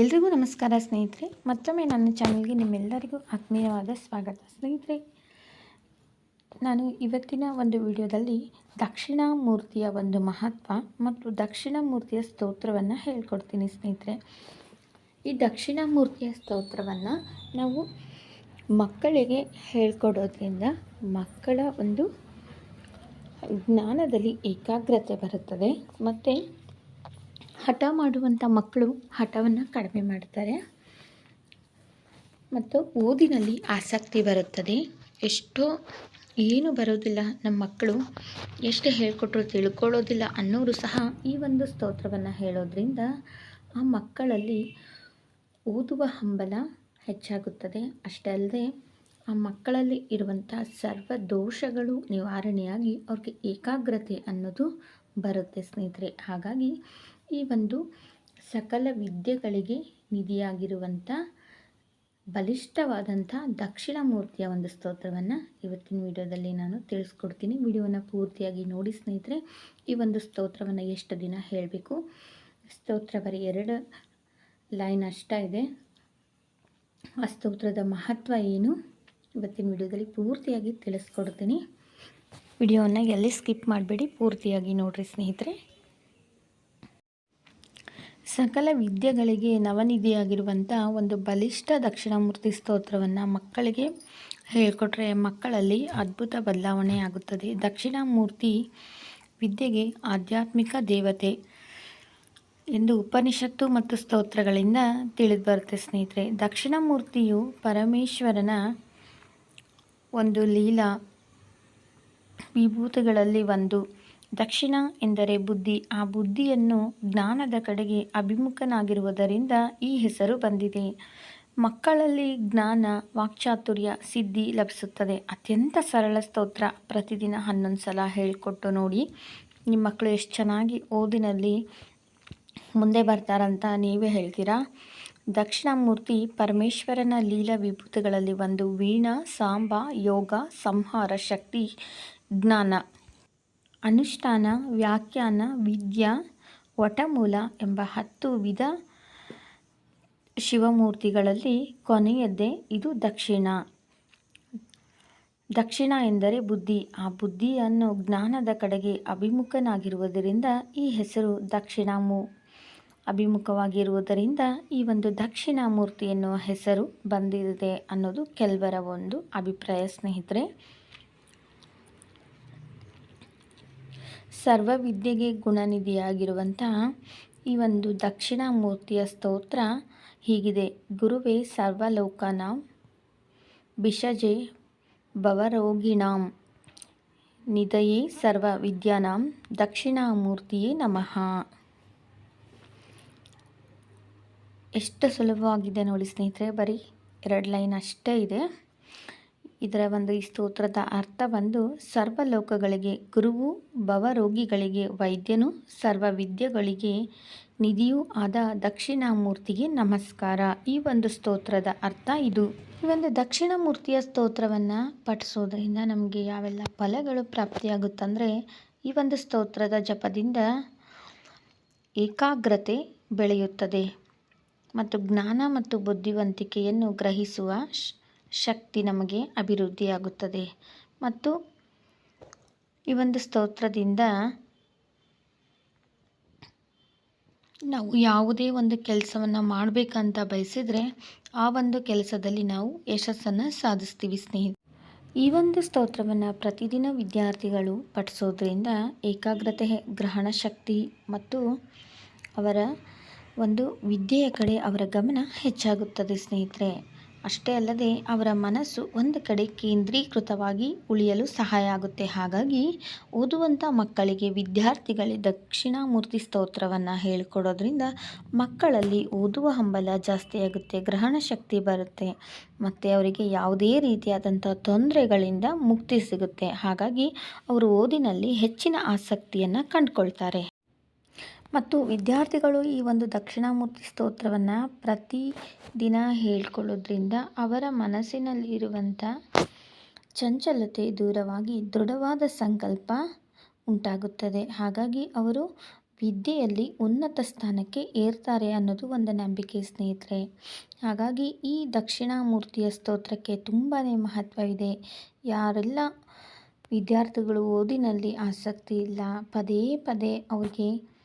ಎಲ್ರಿಗೂ ನಮಸ್ಕಾರ ಸ್ನೇಹಿತರೆ, ಮತ್ತೊಮ್ಮೆ ನನ್ನ ಚಾನಲ್ಗೆ ನಿಮ್ಮೆಲ್ಲರಿಗೂ ಆತ್ಮೀಯವಾದ ಸ್ವಾಗತ. ಸ್ನೇಹಿತರೆ, ನಾನು ಇವತ್ತಿನ ಒಂದು ವಿಡಿಯೋದಲ್ಲಿ ದಕ್ಷಿಣಾಮೂರ್ತಿಯ ಒಂದು ಮಹತ್ವ ಮತ್ತು ದಕ್ಷಿಣಾಮೂರ್ತಿಯ ಸ್ತೋತ್ರವನ್ನು ಹೇಳ್ಕೊಡ್ತೀನಿ ಸ್ನೇಹಿತರೆ. ಈ ದಕ್ಷಿಣಾಮೂರ್ತಿಯ ಸ್ತೋತ್ರವನ್ನು ನಾವು ಮಕ್ಕಳಿಗೆ ಹೇಳ್ಕೊಡೋದ್ರಿಂದ ಮಕ್ಕಳ ಒಂದು ಜ್ಞಾನದಲ್ಲಿ ಏಕಾಗ್ರತೆ ಬರುತ್ತದೆ. ಮತ್ತು ಹಠ ಮಾಡುವಂಥ ಮಕ್ಕಳು ಹಠವನ್ನು ಕಡಿಮೆ ಮಾಡ್ತಾರೆ. ಮತ್ತು ಓದಿನಲ್ಲಿ ಆಸಕ್ತಿ ಬರುತ್ತದೆ. ಎಷ್ಟೋ ಏನು ಬರೋದಿಲ್ಲ ನಮ್ಮ ಮಕ್ಕಳು, ಎಷ್ಟು ಹೇಳಿಕೊಟ್ರು ತಿಳ್ಕೊಳ್ಳೋದಿಲ್ಲ ಅನ್ನೋರು ಸಹ ಈ ಒಂದು ಸ್ತೋತ್ರವನ್ನು ಹೇಳೋದ್ರಿಂದ ಆ ಮಕ್ಕಳಲ್ಲಿ ಓದುವ ಹಂಬಲ ಹೆಚ್ಚಾಗುತ್ತದೆ. ಅಷ್ಟೇ ಅಲ್ಲದೆ ಆ ಮಕ್ಕಳಲ್ಲಿ ಇರುವಂಥ ಸರ್ವ ದೋಷಗಳು ನಿವಾರಣೆಯಾಗಿ ಅವ್ರಿಗೆ ಏಕಾಗ್ರತೆ ಅನ್ನೋದು ಬರುತ್ತೆ ಸ್ನೇಹಿತರೆ. ಹಾಗಾಗಿ ಈ ಒಂದು ಸಕಲ ವಿದ್ಯೆಗಳಿಗೆ ನಿಧಿಯಾಗಿರುವಂಥ ಬಲಿಷ್ಠವಾದಂಥ ದಕ್ಷಿಣಾಮೂರ್ತಿಯ ಒಂದು ಸ್ತೋತ್ರವನ್ನು ಇವತ್ತಿನ ವಿಡಿಯೋದಲ್ಲಿ ನಾನು ತಿಳಿಸ್ಕೊಡ್ತೀನಿ. ವಿಡಿಯೋವನ್ನು ಪೂರ್ತಿಯಾಗಿ ನೋಡಿ ಸ್ನೇಹಿತರೆ, ಈ ಒಂದು ಸ್ತೋತ್ರವನ್ನು ಎಷ್ಟು ದಿನ ಹೇಳಬೇಕು? ಸ್ತೋತ್ರ ಬರೀ ಎರಡು ಲೈನ್ ಅಷ್ಟ ಇದೆ. ಆ ಸ್ತೋತ್ರದ ಮಹತ್ವ ಏನು? ಇವತ್ತಿನ ವಿಡಿಯೋದಲ್ಲಿ ಪೂರ್ತಿಯಾಗಿ ತಿಳಿಸ್ಕೊಡ್ತೀನಿ. ವಿಡಿಯೋವನ್ನು ಎಲ್ಲಿ ಸ್ಕಿಪ್ ಮಾಡಬೇಡಿ, ಪೂರ್ತಿಯಾಗಿ ನೋಡಿರಿ ಸ್ನೇಹಿತರೆ. ಸಕಲ ವಿದ್ಯೆಗಳಿಗೆ ನವನಿಧಿಯಾಗಿರುವಂಥ ಒಂದು ಬಲಿಷ್ಠ ದಕ್ಷಿಣಾಮೂರ್ತಿ ಸ್ತೋತ್ರವನ್ನು ಮಕ್ಕಳಿಗೆ ಹೇಳಿಕೊಟ್ರೆ ಮಕ್ಕಳಲ್ಲಿ ಅದ್ಭುತ ಬದಲಾವಣೆ ಆಗುತ್ತದೆ. ದಕ್ಷಿಣಾಮೂರ್ತಿ ವಿದ್ಯೆಗೆ ಆಧ್ಯಾತ್ಮಿಕ ದೇವತೆ ಎಂದು ಉಪನಿಷತ್ತು ಮತ್ತು ಸ್ತೋತ್ರಗಳಿಂದ ತಿಳಿದು ಬರುತ್ತೆ ಸ್ನೇಹಿತರೆ. ದಕ್ಷಿಣಾಮೂರ್ತಿಯು ಪರಮೇಶ್ವರನ ಒಂದು ಲೀಲಾ ವಿಭೂತಿಗಳಲ್ಲಿ ಒಂದು ದಕ್ಷಿಣ ಎಂದರೆ ಬುದ್ಧಿ. ಆ ಬುದ್ಧಿಯನ್ನು ಜ್ಞಾನದ ಕಡೆಗೆ ಅಭಿಮುಖನಾಗಿರುವುದರಿಂದ ಈ ಹೆಸರು ಬಂದಿದೆ. ಮಕ್ಕಳಲ್ಲಿ ಜ್ಞಾನ, ವಾಕ್ಚಾತುರ್ಯ, ಸಿದ್ಧಿ ಲಭಿಸುತ್ತದೆ. ಅತ್ಯಂತ ಸರಳ ಸ್ತೋತ್ರ. ಪ್ರತಿದಿನ ಹನ್ನೊಂದು ಸಲ ಹೇಳಿಕೊಟ್ಟು ನೋಡಿ. ನಿಮ್ಮ ಮಕ್ಕಳು ಎಷ್ಟು ಚೆನ್ನಾಗಿ ಓದಿನಲ್ಲಿ ಮುಂದೆ ಬರ್ತಾರಂತ ನೀವೇ ಹೇಳ್ತೀರಾ? ದಕ್ಷಿಣಾಮೂರ್ತಿ ಪರಮೇಶ್ವರನ ಲೀಲಾ ವಿಭೂತಿಗಳಲ್ಲಿ ಒಂದು ವೀಣಾ, ಸಾಂಬ, ಯೋಗ, ಸಂಹಾರ, ಶಕ್ತಿ, ಜ್ಞಾನ. ಅನುಷ್ಠಾನ, ವ್ಯಾಖ್ಯಾನ, ವಿದ್ಯಾ, ವಟಮೂಲ ಎಂಬ ಹತ್ತು ವಿಧ ಶಿವಮೂರ್ತಿಗಳಲ್ಲಿ ಕೊನೆಯದ್ದೇ ಇದು ದಕ್ಷಿಣ. ದಕ್ಷಿಣ ಎಂದರೆ ಬುದ್ಧಿ. ಆ ಬುದ್ಧಿಯನ್ನು ಜ್ಞಾನದ ಕಡೆಗೆ ಅಭಿಮುಖನಾಗಿರುವುದರಿಂದ ಈ ಹೆಸರು ದಕ್ಷಿಣಾಮು. ಅಭಿಮುಖವಾಗಿರುವುದರಿಂದ ಈ ಒಂದು ದಕ್ಷಿಣ ಮೂರ್ತಿ ಎನ್ನುವ ಹೆಸರು ಬಂದಿದೆ ಅನ್ನೋದು ಕೆಲವರ ಒಂದು ಅಭಿಪ್ರಾಯ ಸ್ನೇಹಿತರೆ. ಸರ್ವ ವಿದ್ಯೆಗೆ ಗುಣನಿಧಿಯಾಗಿರುವಂತಹ ಈ ಒಂದು ದಕ್ಷಿಣಾಮೂರ್ತಿಯ ಸ್ತೋತ್ರ ಹೀಗಿದೆ. ಗುರುವೇ ಸರ್ವಲೋಕನಾಂ ಬಿಷಜೆ ಭವರೋಗಿಣಾಂ. ನಿಧಯೇ ಸರ್ವ ವಿದ್ಯಾನಾಂ ದಕ್ಷಿಣಾಮೂರ್ತಿಯೇ ನಮಃ. ಎಷ್ಟು ಸುಲಭವಾಗಿದೆ ನೋಡಿ ಸ್ನೇಹಿತರೆ, ಬರೀ ಎರಡು ಲೈನ್ ಅಷ್ಟೇ ಇದೆ. ಇದರ ಒಂದು ಈ ಸ್ತೋತ್ರದ ಅರ್ಥ ಬಂದು ಸರ್ವಲೋಕಗಳಿಗೆ, ಗುರುವು ಭವರೋಗಿಗಳಿಗೆ, ವೈದ್ಯನು ಸರ್ವ ವಿದ್ಯೆಗಳಿಗೆ ನಿಧಿಯೂ ಆದ ದಕ್ಷಿಣಾಮೂರ್ತಿಗೆ ನಮಸ್ಕಾರ. ಈ ಒಂದು ಸ್ತೋತ್ರದ ಅರ್ಥ ಇದು. ಈ ಒಂದು ದಕ್ಷಿಣಾಮೂರ್ತಿಯ ಸ್ತೋತ್ರವನ್ನು ಪಠಿಸೋದ್ರಿಂದ ನಮಗೆ ಯಾವೆಲ್ಲ ಫಲಗಳು ಪ್ರಾಪ್ತಿಯಾಗುತ್ತಂದರೆ, ಈ ಒಂದು ಸ್ತೋತ್ರದ ಜಪದಿಂದ ಏಕಾಗ್ರತೆ ಬೆಳೆಯುತ್ತದೆ. ಮತ್ತು ಜ್ಞಾನ ಮತ್ತು ಬುದ್ಧಿವಂತಿಕೆಯನ್ನು ಗ್ರಹಿಸುವ ಶಕ್ತಿ ನಮಗೆ ಅಭಿವೃದ್ಧಿಯಾಗುತ್ತದೆ. ಮತ್ತು ಈ ಒಂದು ಸ್ತೋತ್ರದಿಂದ ನಾವು ಯಾವುದೇ ಒಂದು ಕೆಲಸವನ್ನು ಮಾಡಬೇಕಂತ ಬಯಸಿದರೆ ಆ ಒಂದು ಕೆಲಸದಲ್ಲಿ ನಾವು ಯಶಸ್ಸನ್ನು ಸಾಧಿಸ್ತೀವಿ ಸ್ನೇಹಿತ ಈ ಒಂದು ಸ್ತೋತ್ರವನ್ನು ಪ್ರತಿದಿನ ವಿದ್ಯಾರ್ಥಿಗಳು ಪಠಿಸೋದ್ರಿಂದ ಏಕಾಗ್ರತೆ, ಗ್ರಹಣ ಶಕ್ತಿ ಮತ್ತು ಅವರ ಒಂದು ವಿದ್ಯೆಯ ಕಡೆ ಅವರ ಗಮನ ಹೆಚ್ಚಾಗುತ್ತದೆ ಸ್ನೇಹಿತರೆ. ಅಷ್ಟೇ ಅಲ್ಲದೆ ಅವರ ಮನಸ್ಸು ಒಂದು ಕಡೆ ಕೇಂದ್ರೀಕೃತವಾಗಿ ಉಳಿಯಲು ಸಹಾಯ ಆಗುತ್ತೆ. ಹಾಗಾಗಿ ಓದುವಂಥ ಮಕ್ಕಳಿಗೆ ವಿದ್ಯಾರ್ಥಿಗಳಿಗೆ ದಕ್ಷಿಣಾಮೂರ್ತಿ ಸ್ತೋತ್ರವನ್ನು ಹೇಳಿಕೊಡೋದ್ರಿಂದ ಮಕ್ಕಳಲ್ಲಿ ಓದುವ ಹಂಬಲ ಜಾಸ್ತಿಯಾಗುತ್ತೆ ಗ್ರಹಣ ಶಕ್ತಿ ಬರುತ್ತೆ ಮತ್ತು ಅವರಿಗೆ ಯಾವುದೇ ರೀತಿಯಾದಂಥ ತೊಂದರೆಗಳಿಂದ ಮುಕ್ತಿ ಸಿಗುತ್ತೆ. ಹಾಗಾಗಿ ಅವರು ಓದಿನಲ್ಲಿ ಹೆಚ್ಚಿನ ಆಸಕ್ತಿಯನ್ನು ಕಂಡುಕೊಳ್ತಾರೆ. ಮತ್ತು ವಿದ್ಯಾರ್ಥಿಗಳು ಈ ಒಂದು ದಕ್ಷಿಣಾಮೂರ್ತಿ ಸ್ತೋತ್ರವನ್ನು ಪ್ರತಿ ದಿನ ಹೇಳ್ಕೊಳ್ಳೋದ್ರಿಂದ ಅವರ ಮನಸ್ಸಿನಲ್ಲಿರುವಂಥ ಚಂಚಲತೆ ದೂರವಾಗಿ ದೃಢವಾದ ಸಂಕಲ್ಪ ಉಂಟಾಗುತ್ತದೆ. ಹಾಗಾಗಿ ಅವರು ವಿದ್ಯೆಯಲ್ಲಿ ಉನ್ನತ ಸ್ಥಾನಕ್ಕೆ ಏರ್ತಾರೆ ಅನ್ನೋದು ಒಂದು ನಂಬಿಕೆ ಸ್ನೇಹಿತರೆ. ಹಾಗಾಗಿ ಈ ದಕ್ಷಿಣಾಮೂರ್ತಿಯ ಸ್ತೋತ್ರಕ್ಕೆ ತುಂಬಾ ಮಹತ್ವವಿದೆ. ಯಾರೆಲ್ಲ ವಿದ್ಯಾರ್ಥಿಗಳು ಓದಿನಲ್ಲಿ ಆಸಕ್ತಿ ಇಲ್ಲ, ಪದೇ ಪದೇ ಅವ್ರಿಗೆ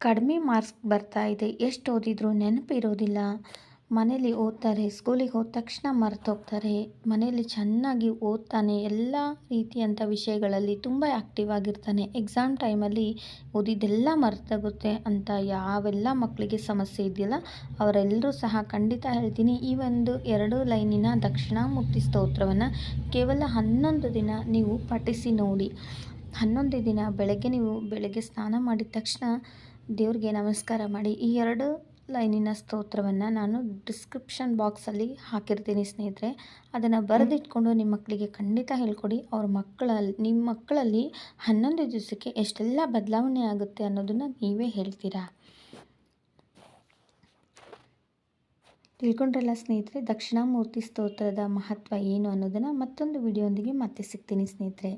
ಕಡಿಮೆ ಮಾರ್ಕ್ಸ್ ಬರ್ತಾ ಇದೆ. ಎಷ್ಟು ಓದಿದ್ರು ನೆನಪಿರೋದಿಲ್ಲ. ಮನೇಲಿ ಓದ್ತಾರೆ, ಸ್ಕೂಲಿಗೆ ಹೋದ ತಕ್ಷಣ ಮರ್ತೋಗ್ತಾರೆ. ಮನೆಯಲ್ಲಿ ಚೆನ್ನಾಗಿ ಓದ್ತಾನೆ, ಎಲ್ಲ ರೀತಿಯಂಥ ವಿಷಯಗಳಲ್ಲಿ ತುಂಬ ಆ್ಯಕ್ಟಿವ್ ಆಗಿರ್ತಾನೆ. ಎಕ್ಸಾಮ್ ಟೈಮಲ್ಲಿ ಓದಿದ್ದೆಲ್ಲ ಮರ್ತೋಗುತ್ತೆ ಅಂತ ಯಾವೆಲ್ಲ ಮಕ್ಕಳಿಗೆ ಸಮಸ್ಯೆ ಇದೆಯಲ್ಲ, ಅವರೆಲ್ಲರೂ ಸಹ ಖಂಡಿತ ಹೇಳ್ತೀನಿ, ಈ ಒಂದು ಎರಡು ಲೈನಿನ ದಕ್ಷಿಣಾಮೂರ್ತಿ ಸ್ತೋತ್ರವನ್ನು ಕೇವಲ ಹನ್ನೊಂದು ದಿನ ನೀವು ಪಠಿಸಿ ನೋಡಿ. ಹನ್ನೊಂದು ದಿನ ಬೆಳಗ್ಗೆ ನೀವು ಬೆಳಗ್ಗೆ ಸ್ನಾನ ಮಾಡಿದ ತಕ್ಷಣ ದೇವ್ರಿಗೆ ನಮಸ್ಕಾರ ಮಾಡಿ ಈ ಎರಡು ಲೈನಿನ ಸ್ತೋತ್ರವನ್ನು ನಾನು ಡಿಸ್ಕ್ರಿಪ್ಷನ್ ಬಾಕ್ಸಲ್ಲಿ ಹಾಕಿರ್ತೀನಿ ಸ್ನೇಹಿತರೆ. ಅದನ್ನು ಬರೆದಿಟ್ಕೊಂಡು ನಿಮ್ಮ ಮಕ್ಕಳಿಗೆ ಖಂಡಿತ ಹೇಳ್ಕೊಡಿ. ಅವ್ರ ಮಕ್ಕಳಲ್ಲಿ ನಿಮ್ಮ ಮಕ್ಕಳಲ್ಲಿ ಹನ್ನೊಂದು ದಿವಸಕ್ಕೆ ಎಷ್ಟೆಲ್ಲ ಬದಲಾವಣೆ ಆಗುತ್ತೆ ಅನ್ನೋದನ್ನು ನೀವೇ ಹೇಳ್ತೀರಾ? ತಿಳ್ಕೊಂಡ್ರಲ್ಲ ಸ್ನೇಹಿತರೆ, ದಕ್ಷಿಣಾಮೂರ್ತಿ ಸ್ತೋತ್ರದ ಮಹತ್ವ ಏನು ಅನ್ನೋದನ್ನು ಮತ್ತೊಂದು ವಿಡಿಯೋಂದಿಗೆ ಮತ್ತೆ ಸಿಗ್ತೀನಿ ಸ್ನೇಹಿತರೆ.